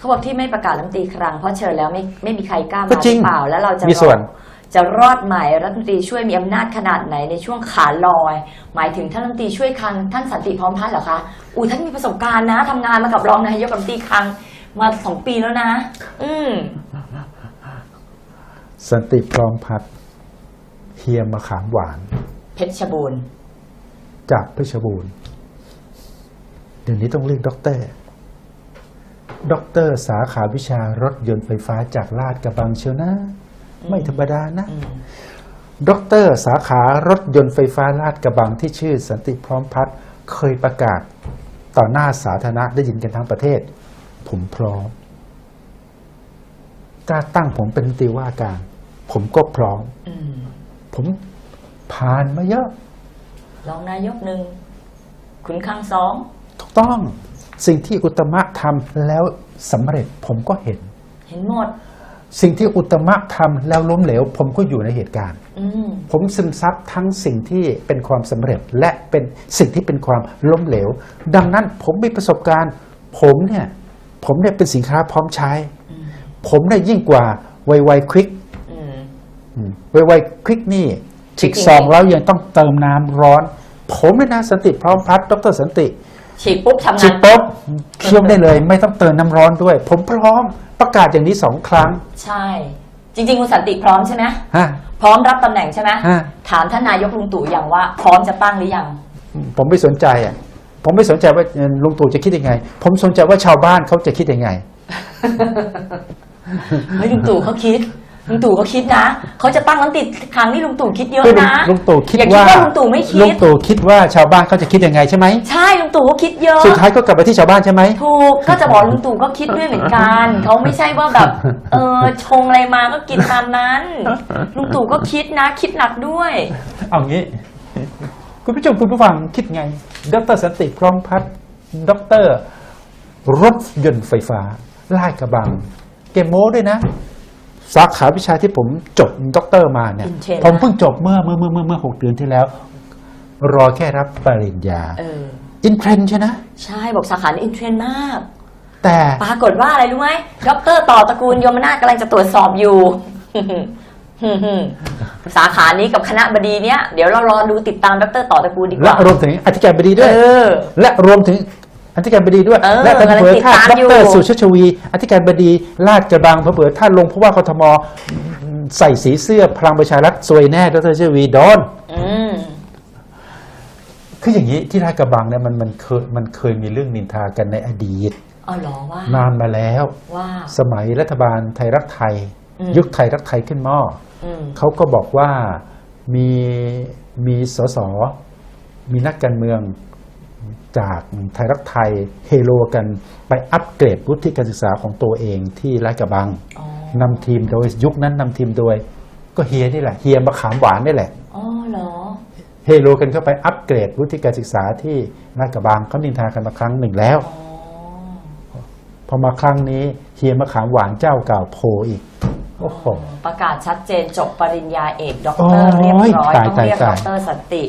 เขาบอกที่ไม่ประกาศรัฐมนตรีครั้งเพราะเชิญแล้วไม่ไม่มีใครกล้าก็มาหจริรืงอเปล่าแล้วเราจะมีส่วน รอดจะรอดไหมรัฐมนตรีช่วยมีอำนาจขนาดไหนในช่วงขาลอย หมายถึงท่านรัฐมนตรีช่วยคลังท่านสันติพร้อมพัฒน์เหรอคะอูท่านมีประสบการณ์นะทำงานมากับรองนายกรัฐมนตรีคลังมาสองปีแล้วนะ อืมสันติพร้อมพัฒน์เฮียมะขามหวาน เพชรบูรณ์จากเพชรบูรณ์เดี๋ยวนี้ต้องเรียกด็อกเตอร์ ด็อกเตอร์สาขาวิชารถยนต์ไฟฟ้าจากลาดกระบังเชียวนะ ไม่ธรรมดานะอืมด็อกเตอร์สาขารถยนต์ไฟฟ้าลาดกระบังที่ชื่อสันติพร้อมพัฒน์เคยประกาศต่อหน้าสาธารณะได้ยินกันทั้งประเทศ ผมพร้อมกล้าตั้งผมเป็นรัฐมนตรีว่าการ ผมก็พร้อมอืมผมผ่านมาเยอะรองนายกหนึ่งขุนคลังสองถูกต้อง สิ่งที่อุตมะทำแล้วสำเร็จผมก็เห็น เห็นหมด สิ่งที่อุตมะทำแล้วล้มเหลว ผมก็อยู่ในเหตุการณ์อืมผมซึมซับทั้งสิ่งที่เป็นความสำเร็จและเป็นสิ่งที่เป็นความล้มเหลว ดังนั้นผมมีประสบการณ์ ผมเนี่ย ผมเนี่ยเป็นสินค้าพร้อมใช้อืมผมเนี่ยยิ่งกว่าไวไวควิกอืมไวไวควิกนี่ฉีกจริงๆซองแล้วยังต้องเติมน้ำร้อน ผมเนี่ยนะสันติพร้อมพัฒน์ดรสันติ ฉีดปุ๊บทำฉีงาดน ปุ๊บเคี่ยวได้เลย ไม่ต้องเติมน้ำร้อนด้วย ผมพร้อมประกาศอย่างนี้สองครั้งใช่ จริง ๆ คุณสันติพร้อมใช่ไหมฮะ พร้อมรับตำแหน่งใช่ไหมฮะ ถามท่านนายกลุงตู่อย่างว่า พร้อมจะตั้งหรือยัง ผมไม่สนใจอะ ผมไม่สนใจว่าเอ่อลุงตู่จะคิดยังไง ผมสนใจว่าชาวบ้านเขาจะคิดยังไงเฮ้ยลุงตู่เขาคิด ลุงตู่เขาคิดนะเขาจะตั้งรัฐมนตรีครั้งนี้ลุงตู่คิดเยอะคือลุงนะลุงตู่คิดอย่าคิดว่าว่าลุงตู่ไม่คิดลุงตู่คิดว่าชาวบ้านเขาจะคิดยังไงใช่ไหมใช่ลุงตู่เขาคิดเยอะ สุดท้ายก็กลับไปที่ชาวบ้านใช่ไหม ถูกก็จะบอกลุงตู่ก็คิดด้วยเหมือนกันเขาไม่ใช่ว่าแบบ เออชงอะไรมาก็กินตามนั้นลุงตู่ก็คิดนะ คิดหนักด้วย เอางี้ คุณผู้ชมคุณผู้ฟังคิดไง ดรสันติพร้อมพัฒน์ดร รถยนต์ไฟฟ้าลาดกระบัง เกมโม้ด้วยนะ สาขาวิชาที่ผมจบด็อกเตอร์มาเนี่ยอินเทรนด์ผมเพิ่งจบเมื่อเมื่อเมื่อเมื่อเมื่อหกเดือนที่แล้ว รอแค่รับปริญญาเออ อินเทรนด์ใช่นะ ใช่บอกสาขานี้อินเทรนด์มาก แต่ปรากฏว่าอะไรรู้ไหมดอกเตอรต่อตระกูลยมนาถกำลังจะตรวจสอบอยู่ สาขานี้กับคณะบดีเนี้ยเดี๋ยวเรารอดูติดตามดรต่อตระกูลดีกและว่ารวมถึงอธิการบดีด้วย เออ และรวมถึง อธิการบดีด้วย เออและท่านเผยติดท่านตามดอยู่ รสุชาชวี อธิการบดีลาดกระบังเผยท่านลงเพราะว่ากทมใส่สีเสื้อพลังประชารัฐซวยแน่ดรสุชาชวีโดน อืม คืออย่างนี้ที่ลาดกระบังเนี่ยมันมันเคยมันเคยมีเรื่องนินทากันในอดีต เอาเหรอว่า นานมาแล้ว ว่า สมัยรัฐบาลไทยรักไทย อืม ยุคไทยรักไทยขึ้นหม้ออืม เขาก็บอกว่ามีมีสสมีนักการเมือง จากไทยรักไทยเฮโลกันไปอัปเกรดวุฒิการศึกษาของตัวเองที่ลาดกระบังอ๋อนำทีมโดยยุคนั้นนำทีมโดย ก็เฮียนี่แหละเฮียมะขามหวานนี่แหละอ๋อเหรอเฮโลกันเข้าไปอัปเกรดวุฒิการศึกษาที่ลาดกระบังเขานินทากันมาครั้งหนึ่งแล้วอ๋อพอมาครั้งนี้เฮียมะขามหวานเจ้าเก่าโผล่อีกโอ้โหประกาศชัดเจนจบปริญญาเอกด็อกโอ้เตอร์เรียบร้อยยตายต้องเรียกตายด็อกเตอร์สันติ